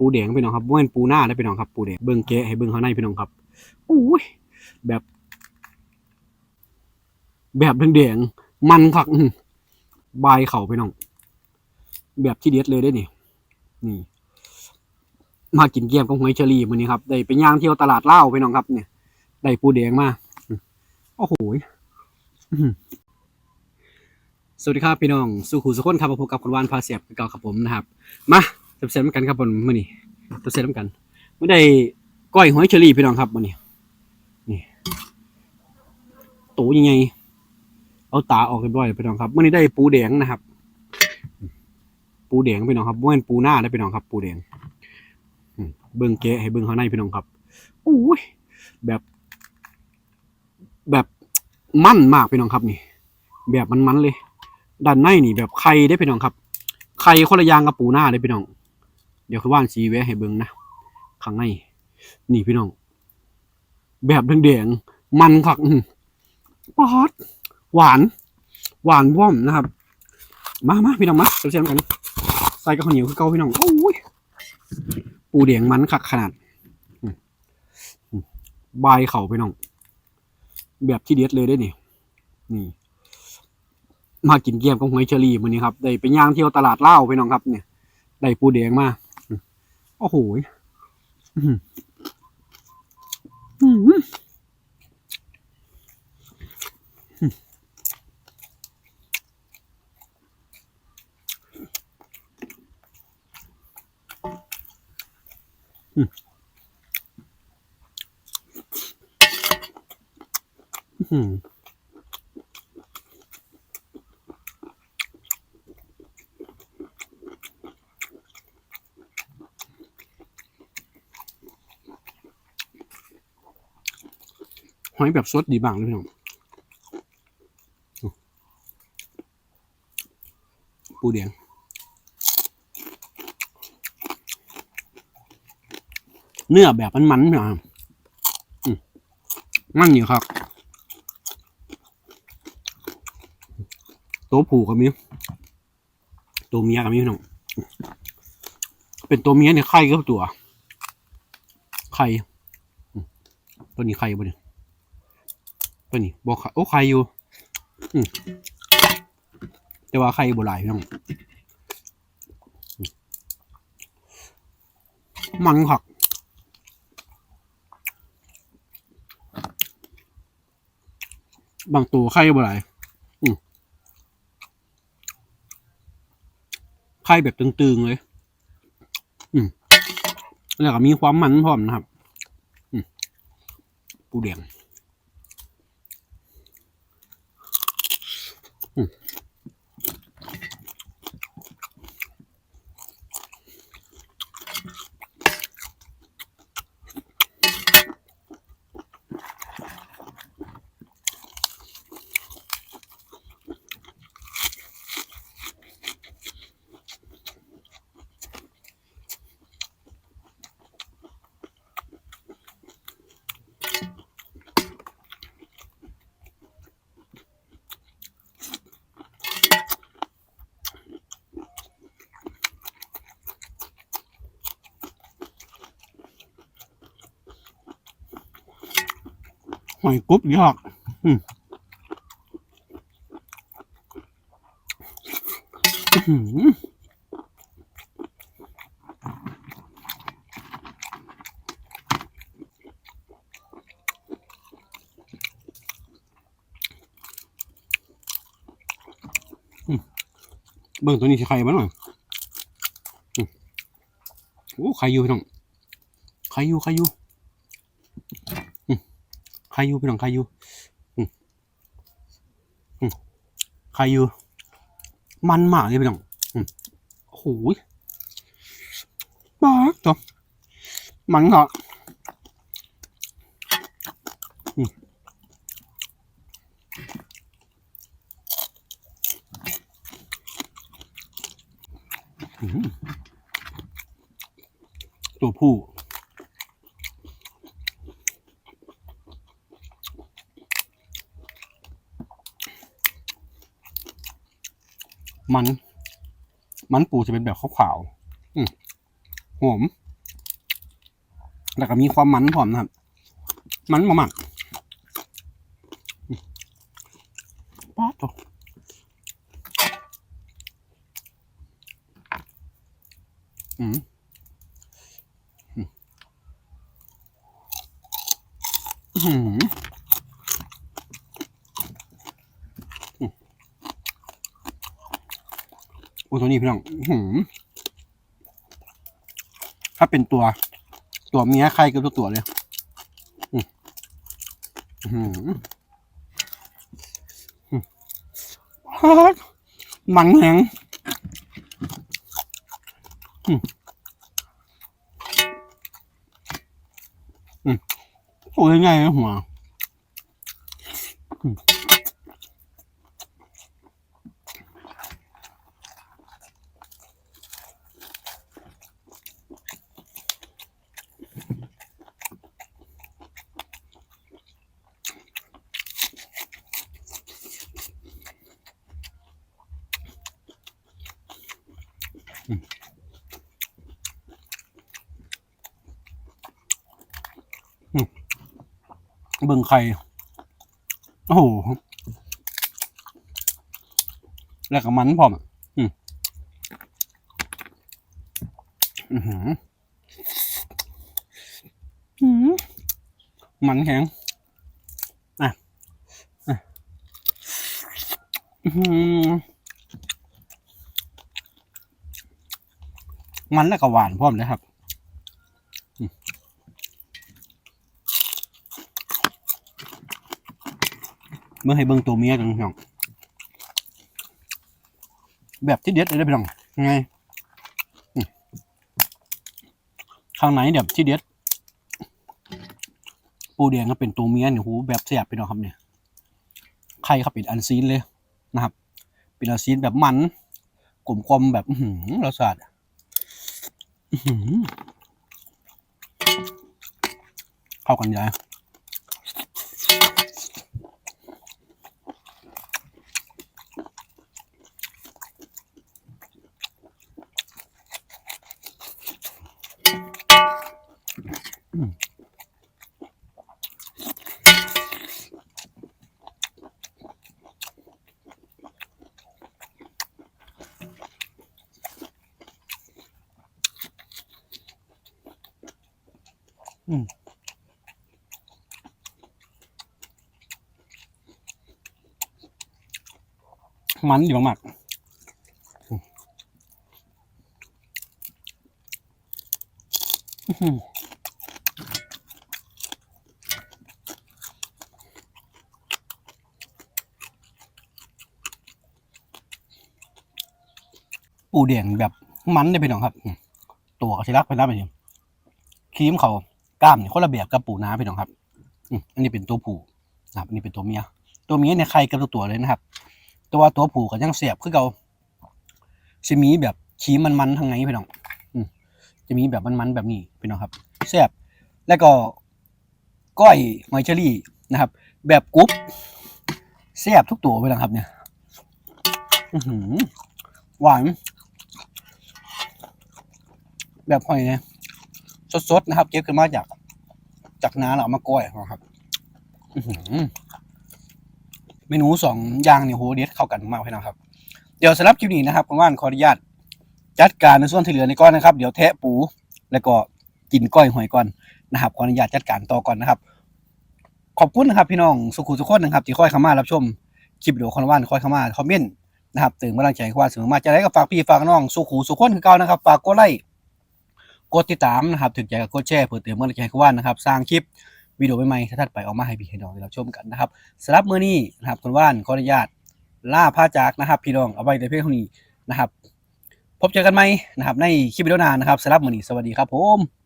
ปูแดงพี่น้องครับบ่แม่นปูหน้าได้พี่น้องครับปูแดงเบิ่งแกะให้เบิ่งข้างในพี่น้องครับอุ้ยแบบ แบบแดงๆมันคักบายเข่าพี่น้อง แบบที่เด็ดเลยได้นี่นี่ มากินเกี๊ยมกับหอยเชอรี่มื้อนี้ครับได้ไปย่างเที่ยวตลาดเล่าพี่น้องครับ เนี่ยได้ปูแดงมาโอ้โหยอื้อหือสวัสดีครับพี่น้อง สุขุสุขคนครับมาพบกับคุณวานพาเสียบเก่าครับผมนะครับ มา เสร็จๆกันครับผมมื้อนี้เสร็จๆกันไม่ได้ก้อยหอยเชอรี่พี่น้องครับมื้อนี้นี่ตูยังไงเอาตาออกเรียบร้อยพี่น้องครับมื้อนี้ได้ปูแดงนะครับ ปูแดงพี่น้องครับบ่แม่นปูหน้าได้พี่น้องครับ ปูแดงเบิ่งแกะให้เบิ่งข้างในพี่น้องครับอุ้ยแบบ แบบมั่นมากพี่น้องครับนี่ แบบมันๆเลยด้านในนี่แบบไข่ได้พี่น้องครับไข่คนละยางกับปูหน้าได้พี่น้อง เดี๋ยวคือว่านสีแวะให้เบิ่งนะข้างในนี่พี่น้อง แบบแดงๆมันคักป๊อดหวาน หวานว่อมนะครับ มามาพี่น้องมาเชื่อมกัน ใส่กับข้าวเหนียวคือเก่าพี่น้องโอ้ยปูแดงมันคักขนาดอืมอืมบายเข่าไปน้อง แบบที่เด็ดเลยได้นี่นี่ มากินเกี๊ยมกับหอยเชอรี่มื้อนี้ครับ ได้ไปย่างเที่ยวตลาดเล่าวไปน้องครับ เนี่ย ได้ปูแดงมา โอ้โหอื้อ หออื้อหืออื้อหือหอยแบบสดดีบ้างเลยพี่น้องอืมปูแดงเนื้อแบบมันๆนะมันอยู่ครับตัวผู้ก็มีตัวเมียก็มีพี่น้องเป็นตัวเมียเนี่ยไข่ก็ตัว ไข่ตัวนี้ไข่บ่เนี่ย ตัวนี้บอกไข่โอ้ไข่อยู่แต่ว่าไข่บ่หลายพี่น้องมันคักบางตัวไข่บ่หลายไข่แบบตึงๆเลย อืมแล้วก็มีความมันพร้อมนะครับ อืมปูแดง อยกรุบยอกอืมอื้อหืออืมเบิ่งตัวนี้สิไข่บ้างหน่อยโอ้ไข่อยู่พี่น้องไข่อยู่ไข่อยู่ ใครอยู่พี่น้องใครอยู่ใครอยู่ มันมากเลยพี่น้องโอ้โหยบ้าจ้ะมันเหรออืมตัวผู้ มัน มันปูจะเป็นแบบขาวๆอืมหอมแล้วก็มีความมันพร้อมนะครับ มันมากๆป๊าดโถ่อืมอืมอื้อหืออืม โอ้ตัวนี้พี่น้องหือถ้าเป็นตัว ตัวเมียใครกับตัวตัวเลยอืมอื้อหืออืมฮาดมันแหงอืมอืมโอ้ยไงนะหัวอื เบิ่งไข่ โอ้โห แล้วก็มันพร้อมอะอืมอือหืออืมมันแข็งอะอะอือหือมันแล้วก็หวานพร้อมเลยครับ เมื่อให้เบิ่งตัวเมียจังพี่น้องแบบที่เด็ดเลยได้อพี่น้องไงข้างในแบบที่เด็ด ปูแดงก็เป็นตัวเมียเนี่ยหูแบบแสบพี่น้องครับเนี่ยไข่ครับเป็นอันซีนเลยนะครับ เป็นอันซีนแบบมันกลมกลมๆแบบอืรสชาติเข้ากันยาย มันดีมากๆอื้อ ปูแดงแบบมันได้ไปน้องครับ ตัวกระชิรักไปแล้วไปเนี่ยครีมเขากล้ามเนี่ยคนละแบบกับปูน้าไปน้องครับอันนี้เป็นตัวผูนะครับอันนี้เป็นตัวเมีย ตัวเมียเนี่ยใครกับตัวตัวเลยนะครับตัวตัวผู้ก็ยังเสียบคือเก่าจะมีแบบขี้มันๆทางไหนพี่น้องจะมีแบบมันๆแบบนี้พี่น้องครับเสียบแล้วก็ก้อยหอยเชอรี่นะครับ แบบกรุ๊ปเสียบทุกตัวพี่น้องครับเนี่ยหวาน แบบหอยเนี่ยสดๆนะครับ เก็บขึ้นมาจาก จากนาเราเอามาก้อยนะครับเมนูสองอย่างเนี่ยโหเด็ดเข้ากันมากพี่น้องครับ เดี๋ยวสำหรับคลิปนี้นะครับคุณว่านขออนุญาตจัดการในส่วนที่เหลือในก้อนนะครับ เดี๋ยวแทะปู แล้วก็กินก้อยหอยก่อนนะครับขออนุญาตจัดการต่อก่อนนะครับ ขอบคุณนะครับ พี่น้องสุขุสุขคนนะครับ ที่คอยเข้ามารับชมคลิปวิดีโอคอนว่านคอยเข้ามาคอมเมนต์นะครับตื่นกำลังใจว่าเสมอมาจะได้ก็ฝากพี่ฝากน้องสุขุสุขคนคือเก่านะครับฝากกดไลค์ กดติดตามนะครับถึงใจกับกดแชร์เพื่อเติมกำลังใจให้ว่านนะครับ สร้างคลิปวิดีโอใหม่ๆถ้าท่านไปออกมาให้พี่ให้น้องได้รับชมกันนะครับสำหรับมื้อนี้นะครับคุณว่านขออนุญาตล่าผ้าจากนะครับ พี่น้องเอาไว้ในเพียงเท่านี้นะครับ พบเจอกันไหมนะครับในคลิปวิดีโอหน้านะครับสำหรับมื้อนี้สวัสดีครับผม